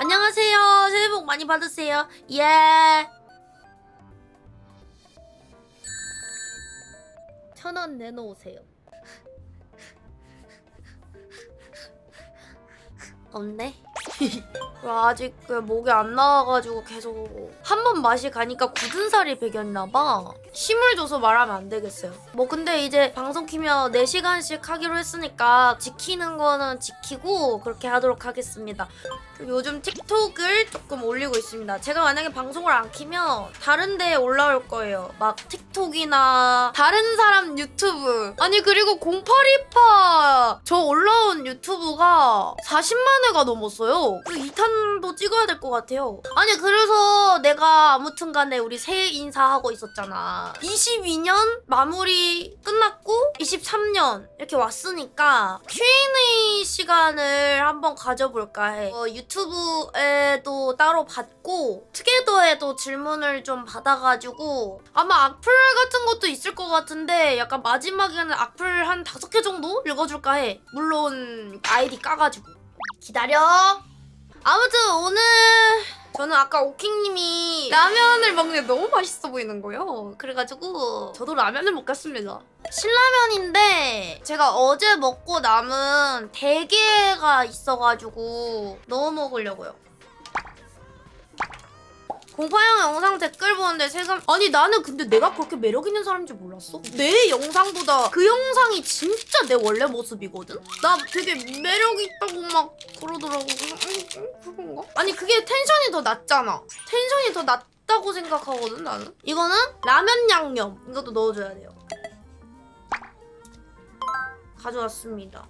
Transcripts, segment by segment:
안녕하세요. 새해 복 많이 받으세요. 예. 천 원 내놓으세요. 없네. 와, 아직 그 목이 안 나와가지고 계속 한 번 맛이 가니까 굳은 살이 배겼나봐. 힘을 줘서 말하면 안 되겠어요. 뭐 근데 이제 방송 키면 4시간씩 하기로 했으니까 지키는 거는 지키고 그렇게 하도록 하겠습니다. 요즘 틱톡을 조금 올리고 있습니다. 제가 만약에 방송을 안 키면 다른 데에 올라올 거예요. 막 틱톡이나 다른 사람 유튜브. 아니 그리고 0828저 올라온 유튜브가 40만 회가 넘었어요. 그 2탄도 찍어야 될 것 같아요. 아니 그래서 내가 아무튼 간에 우리 새해 인사하고 있었잖아. 22년 마무리 끝났고 23년 이렇게 왔으니까 Q&A 시간을 한번 가져볼까 해. 어, 유튜브에도 따로 받고 투게더에도 질문을 좀 받아가지고 아마 악플 같은 것도 있을 것 같은데 약간 마지막에는 악플 한 다섯 개 정도 읽어줄까 해. 물론 아이디 까가지고. 기다려. 아무튼 오늘 저는 아까 오킹님이 라면을 먹는데 너무 맛있어 보이는 거예요. 그래가지고 저도 라면을 먹겠습니다. 신라면인데 제가 어제 먹고 남은 대게가 있어가지고 넣어 먹으려고요. 공파형 영상 댓글 보는데 세상 아니 나는 근데 내가 그렇게 매력 있는 사람인 줄 몰랐어. 내 영상보다 그 영상이 진짜 내 원래 모습이거든? 나 되게 매력 있다고 막 그러더라고. 음, 음, 그런가? 아니 그게 텐션이 더 낮잖아. 텐션이 더 낮다고 생각하거든 나는. 이거는 라면 양념. 이것도 넣어줘야 돼요. 가져왔습니다.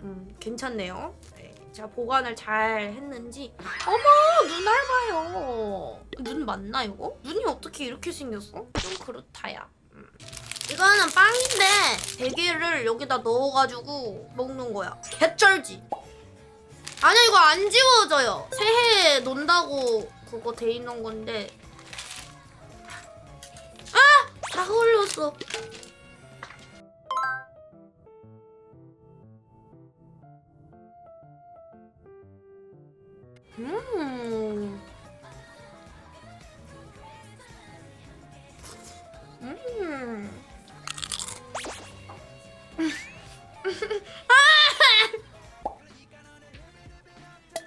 음 괜찮네요. 네, 제가 보관을 잘 했는지 어머 눈알 봐요 눈 맞나 이거? 눈이 어떻게 이렇게 생겼어? 좀 그렇다 야 음. 이거는 빵인데 대게를 여기다 넣어가지고 먹는 거야 개쩔지? 아니 이거 안 지워져요 새해에 논다고 그거 돼 있는 건데 아! 다 흘렸어 음. 음.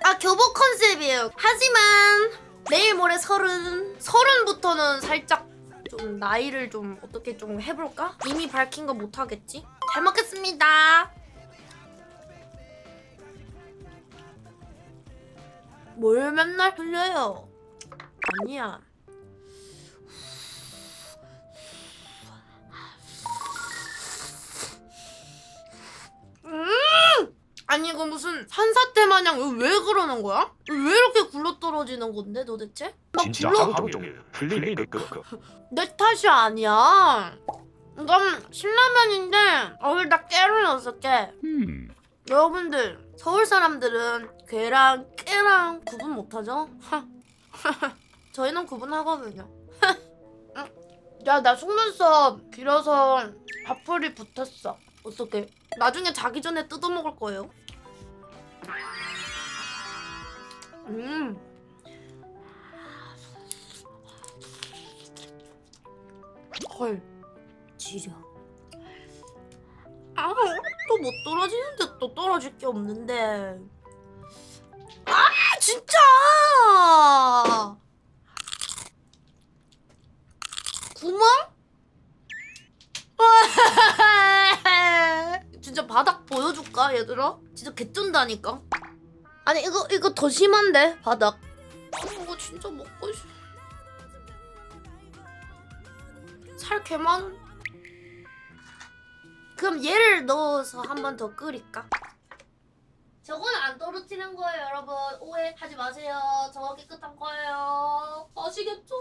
아 교복 컨셉이에요. 하지만 내일 모레 서른 서른부터는 살짝 좀 나이를 좀 어떻게 좀 해볼까? 이미 밝힌 거 못하겠지? 잘 먹겠습니다. 뭘 맨날 흘려요? 아니야. 음! 아니 이거 무슨 산사태 마냥 왜 그러는 거야? 왜 이렇게 굴러떨어지는 건데 도대체? 막 진짜 굴러 하루 종일 흘리네 그내 탓이 아니야. 이건 신라면인데 여기다 깨를 넣었어 깨. 음. 여러분들 서울 사람들은 괴랑 깨랑 구분 못하죠? 저희는 구분하거든요. 야 나 속눈썹 길어서 밥풀이 붙었어. 어떡해? 나중에 자기 전에 뜯어 먹을 거예요. 음. 헐. 지려. 아, 또 못 떨어지는데 또 떨어질 게 없는데. 아, 진짜! 구멍? 진짜 바닥 보여줄까, 얘들아? 진짜 개쩐다니까? 아니, 이거, 이거 더 심한데, 바닥. 아니, 이거 진짜 먹고 싶어. 살 개만. 그럼 얘를 넣어서 한 번 더 끓일까? 저건 안 떨어뜨리는 거예요, 여러분. 오해하지 마세요. 저거 깨끗한 거예요. 아시겠죠?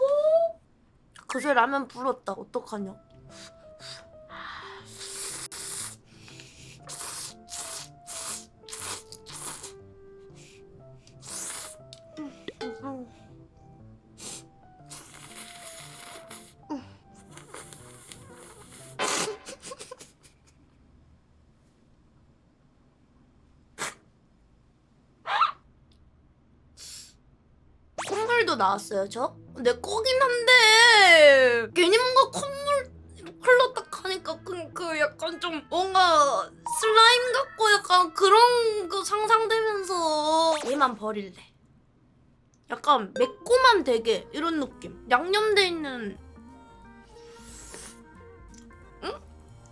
그새 라면 불었다. 어떡하냐? 콧물도 나왔어요 저? 내 거긴 한데 괜히 뭔가 콧물 흘렀다 하니까 그, 그 약간 좀 뭔가 슬라임 같고 약간 그런 거 상상되면서 얘만 버릴래. 약간 매콤한 되게 이런 느낌. 양념돼 있는. 응?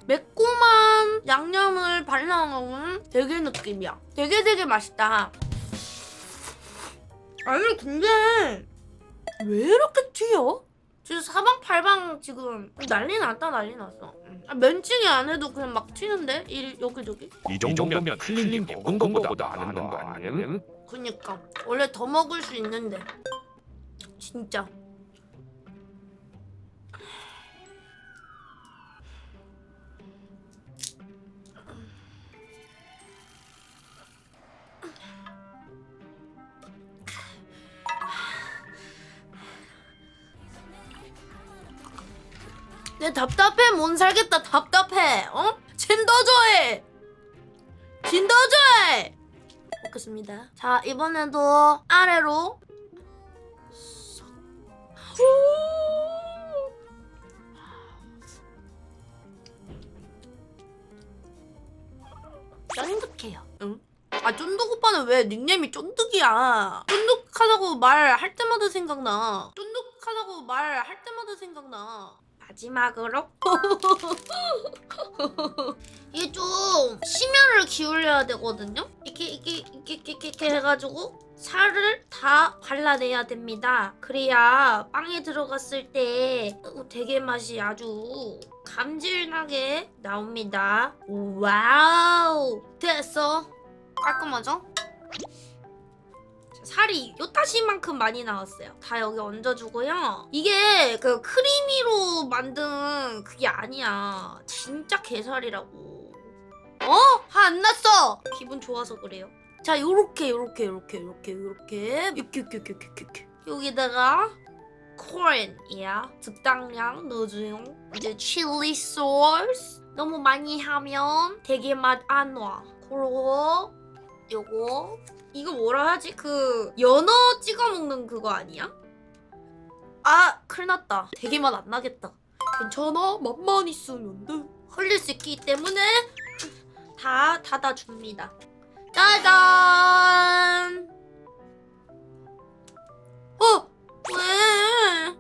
매콤한 양념을 발라놓은 되게 느낌이야. 되게 되게 맛있다. 아니 근데 왜 이렇게 튀어? 지금 사방팔방 지금 난리 났다 난리 났어 응. 아, 면치기 안 해도 그냥 막 튀는데 이 여기저기 이 정도면 클린 게 먹은 것보다 많은 거 아니야? 그니까 원래 더 먹을 수 있는데 진짜 내 답답해 못 살겠다 답답해 어? 진더조해 진더조해 먹겠습니다. 자 이번에도 아래로 쏙. 쫀득해요. 응? 아 쫀득 오빠는 왜 닉네임이 쫀득이야? 쫀득하다고 말할 때마다 생각나. 쫀득하다고 말할 때마다 생각나. 마지막으로 이게 좀 심혈을 기울여야 되거든요. 이렇게 이렇게 이렇게 이렇게, 이렇게 해가지고 살을 다 발라내야 됩니다. 그래야 빵에 들어갔을 때 되게 맛이 아주 감질나게 나옵니다. 와우 됐어 깔끔하죠? 살이 요따시만큼 많이 나왔어요. 다 여기 얹어주고요. 이게 그 크리미로 만든 그게 아니야. 진짜 게살이라고. 어? 화 안 났어. 기분 좋아서 그래요. 자, 요렇게 요렇게 요렇게 요렇게 요렇게 이렇게 이렇게 이렇게 여기다가 콘이야 적당량 넣어줘요. 이제 칠리 소스 너무 많이 하면 되게 맛 안 와. 그리고 요거 이거 뭐라 하지? 그 연어 찍어 먹는 그거 아니야? 아 큰일 났다 되게 맛 안 나겠다 괜찮아 맛만 있으면 돼 흘릴 수 있기 때문에 다 닫아 줍니다 짜잔 어? 왜?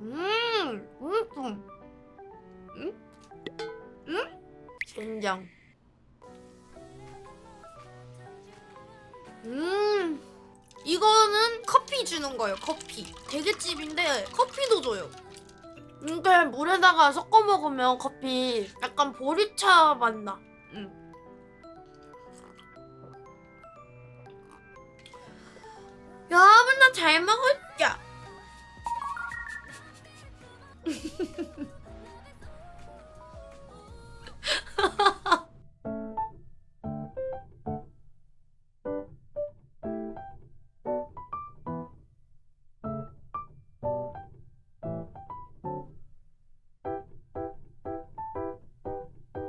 음, 음, 인정. 음. 이거는 커피 주는 거예요. 커피. 대게집인데 커피도 줘요. 이게 물에다가 섞어 먹으면 커피 약간 보리차 맛나. 음. 여러분 나잘 먹을게.